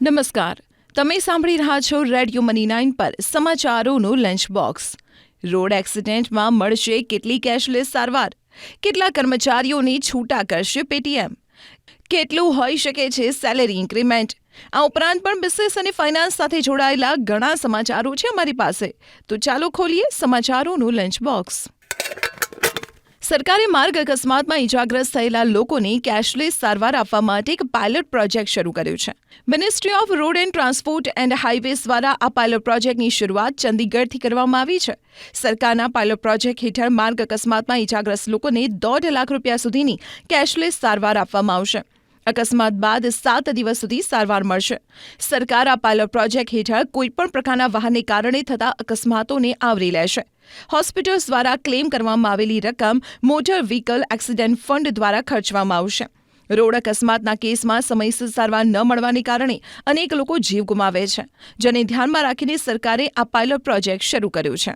નમસ્કાર. તમે સાંભળી રહ્યા છો રેડિયો મની નાઇન પર સમાચારોનું લંચ બોક્સ રોડ એક્સિડન્ટમાં મળશે કેટલી કેશલેસ સારવાર? કેટલા કર્મચારીઓને છૂટા કરશે પેટીએમ કેટલું હોઈ શકે છે સેલેરી ઇન્ક્રીમેન્ટ આ ઉપરાંત પણ બિઝનેસ અને ફાઇનાન્સ સાથે જોડાયેલા ઘણા સમાચારો છે અમારી પાસે. તો ચાલો ખોલીએ સમાચારોનું લંચ બોક્સ સરકારે માર્ગ અકસ્માતમાં ઇજાગ્રસ્ત થયેલા લોકોને કેશલેસ સારવાર આપવા માટે એક પાયલોટ પ્રોજેક્ટ શરૂ કર્યો છે. Ministry of road and transport and highways દ્વારા આ પાયલોટ પ્રોજેક્ટની શરૂઆત ચંદીગઢથી કરવામાં આવી છે. સરકારના પાયલોટ પ્રોજેક્ટ હેઠળ માર્ગ અકસ્માતમાં ઇજાગ્રસ્ત લોકોને દોઢ લાખ રૂપિયા સુધીની કેશલેસ સારવાર આપવામાં આવશે. અકસ્માત બાદ સાત દિવસ સુધી સારવાર મળશે. સરકાર આ પાયલોટ પ્રોજેક્ટ હેઠળ કોઈપણ પ્રકારના વાહનને કારણે થતા અકસ્માતોને આવરી લેશે. હોસ્પિટલ્સ દ્વારા ક્લેમ કરવામાં આવેલી રકમ મોટર વ્હીકલ એક્સિડન્ટ ફંડ દ્વારા ખર્ચવામાં આવશે. રોડ અકસ્માતના કેસમાં સમયસર સારવાર ન મળવાને કારણે અનેક લોકો જીવ ગુમાવે છે. જેને ધ્યાનમાં રાખીને સરકારે આ પાયલોટ પ્રોજેક્ટ શરૂ કર્યો છે.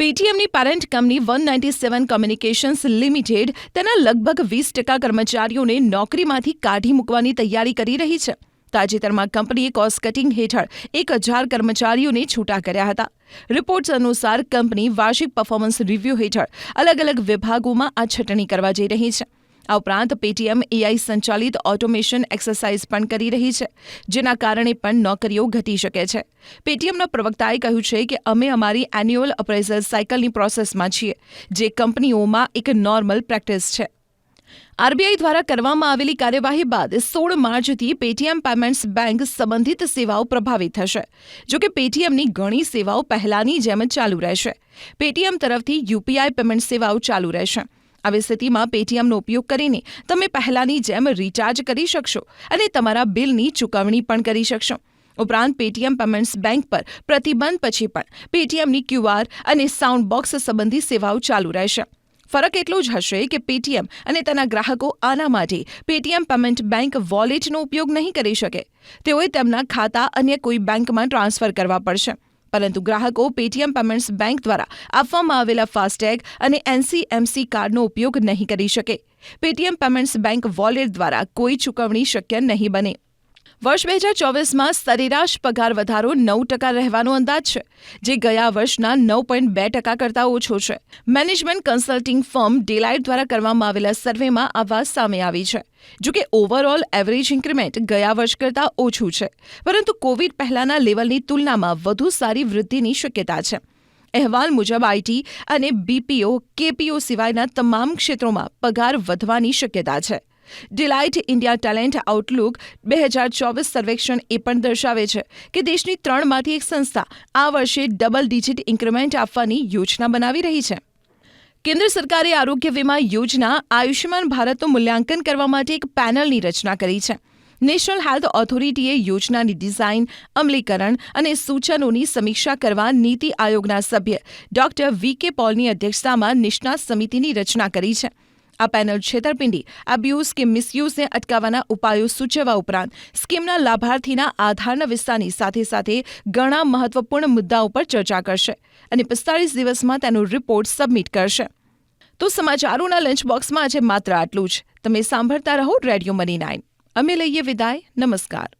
પેટીએમની parent company one ninety seven communications limited તેના લગભગ વીસ ટકા કર્મચારીઓને નોકરીમાંથી કાઢી મૂકવાની તૈયારી કરી રહી છે. તાજેતરમાં કંપનીએ કોસ્ટ કટિંગ હેઠળ એક હજાર કર્મચારીઓને છૂટા કર્યા હતા. રિપોર્ટ્સ અનુસાર કંપની વાર્ષિક પરફોર્મન્સ રિવ્યૂ હેઠળ અલગ અલગ વિભાગોમાં આ છટણી કરવા જઈ રહી છે. આ ઉપરાંત પેટીએમ એઆઈ સંચાલિત ઓટોમેશન એક્સરસાઇઝ પણ કરી રહી છે, જેના કારણે પણ નોકરીઓ ઘટી શકે છે. પેટીએમના પ્રવક્તાએ કહ્યું છે કે અમે અમારી એન્યુઅલ અપ્રેઝલ સાયકલની પ્રોસેસમાં છીએ, જે કંપનીઓમાં એક નોર્મલ પ્રેક્ટિસ છે. આરબીઆઈ દ્વારા કરવામાં આવેલી કાર્યવાહી બાદ સોળ માર્ચથી પેટીએમ પેમેન્ટ્સ બેંક સંબંધિત સેવાઓ પ્રભાવિત થશે જોકે પેટીએમની ઘણી સેવાઓ પહેલાની જેમ ચાલુ રહેશે. પેટીએમ તરફથી યુપીઆઈ પેમેન્ટ સેવાઓ ચાલુ રહેશે. આવી સ્થિતિમાં પેટીએમનો ઉપયોગ કરીને તમે પહેલાંની જેમ રિચાર્જ કરી શકશો અને તમારા બિલની ચૂકવણી પણ કરી શકશો. ઉપરાંત પેટીએમ પેમેન્ટ્સ બેંક પર પ્રતિબંધ પછી પણ પેટીએમની ક્યુઆર અને સાઉન્ડ બોક્સ સંબંધી સેવાઓ ચાલુ રહેશે. ફરક એટલો જ હશે કે પેટીએમ અને તેના ગ્રાહકો આના માટે પેટીએમ પેમેન્ટ બેંક વોલેટનો ઉપયોગ નહીં કરી શકે. તેઓએ તેમના ખાતા અન્ય કોઈ બેંકમાં ટ્રાન્સફર કરવા પડશે. પરંતુ ગ્રાહકો પેટીએમ પેમેન્ટ્સ બેંક દ્વારા આપવામાં આવેલા ફાસ્ટેગ અને એનસીએમસી કાર્ડનો ઉપયોગ નહીં કરી શકે. પેટીએમ પેમેન્ટ્સ બેંક વોલેટ દ્વારા કોઈ ચૂકવણી શક્ય નહીં બને. વર્ષ બે હજાર ચોવીસમાં સરેરાશ પગાર વધારો નવ ટકા રહેવાનો અંદાજ છે, જે ગયા વર્ષના નવ પોઈન્ટ બે ટકા કરતાં ઓછો છે. મેનેજમેન્ટ કન્સલ્ટિંગ ફર્મ ડેલાઇટ દ્વારા કરવામાં આવેલા સર્વેમાં આ વાત સામે આવી છે. જોકે ઓવરઓલ એવરેજ ઇન્ક્રીમેન્ટ ગયા વર્ષ કરતાં ઓછું છે, પરંતુ કોવિડ પહેલાના લેવલની તુલનામાં વધુ સારી વૃદ્ધિની શક્યતા છે. અહેવાલ મુજબ આઈટી અને બીપીઓ, કેપીઓ સિવાયના તમામ ક્ષેત્રોમાં પગાર વધવાની શક્યતા છે. ડિલાઇટ ઇન્ડિયા ટેલેન્ટ આઉટલુક બે હજાર ચોવીસ સર્વેક્ષણ એ પણ દર્શાવે છે કે દેશની ત્રણમાંથી એક સંસ્થા આ વર્ષે ડબલ ડિજિટ ઇન્ક્રીમેન્ટ આપવાની યોજના બનાવી રહી છે. કેન્દ્ર સરકારે આરોગ્ય વીમા યોજના, આયુષ્યમાન ભારતનું મૂલ્યાંકન કરવા માટે એક પેનલની રચના કરી છે. નેશનલ હેલ્થ ઓથોરિટીએ યોજનાની ડિઝાઇન, અમલીકરણ અને સૂચનોની સમીક્ષા કરવા નીતિ આયોગના સભ્ય ડોક્ટર વી કે પોલની અધ્યક્ષતામાં નિષ્ણાત સમિતિની રચના કરી છે. આ પેનલ છેતરપિંડી અબ્યુઝ કે મિસયુઝને અટકાવવાના ઉપાયો સૂચવવા ઉપરાંત સ્કીમના લાભાર્થીના આધારના વિસ્તારની સાથે સાથે ઘણા મહત્વપૂર્ણ મુદ્દાઓ પર ચર્ચા કરશે અને પિસ્તાળીસ દિવસમાં તેનો રિપોર્ટ સબમિટ કરશે. તો સમાચારોના લંચ બોક્સમાં આજે માત્ર આટલું જ. તમે સાંભળતા રહો રેડિયો મની નાઇન અમે લઈએ વિદાય. નમસ્કાર.